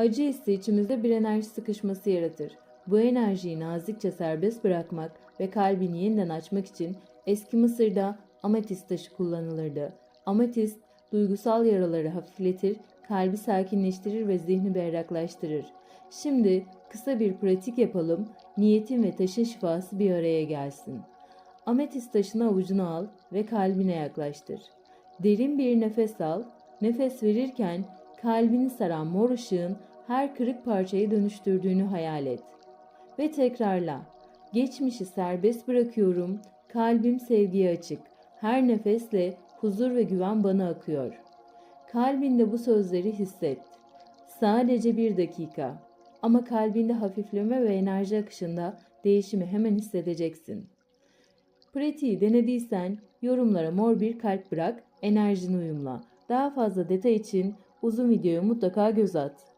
Acı hissi içimizde bir enerji sıkışması yaratır. Bu enerjiyi nazikçe serbest bırakmak ve kalbini yeniden açmak için eski Mısır'da ametist taşı kullanılırdı. Ametist duygusal yaraları hafifletir, kalbi sakinleştirir ve zihni berraklaştırır. Şimdi kısa bir pratik yapalım, niyetin ve taşın şifası bir araya gelsin. Ametist taşını avucuna al ve kalbine yaklaştır. Derin bir nefes al, nefes verirken kalbini saran mor ışığın her kırık parçayı dönüştürdüğünü hayal et. Ve tekrarla. Geçmişi serbest bırakıyorum, kalbim sevgiye açık. Her nefesle huzur ve güven bana akıyor. Kalbinde bu sözleri hisset. Sadece bir dakika. Ama kalbinde hafifleme ve enerji akışında değişimi hemen hissedeceksin. Pratiği denediysen yorumlara mor bir kalp bırak, enerjini uyumla. Daha fazla detay için uzun videoyu mutlaka göz at.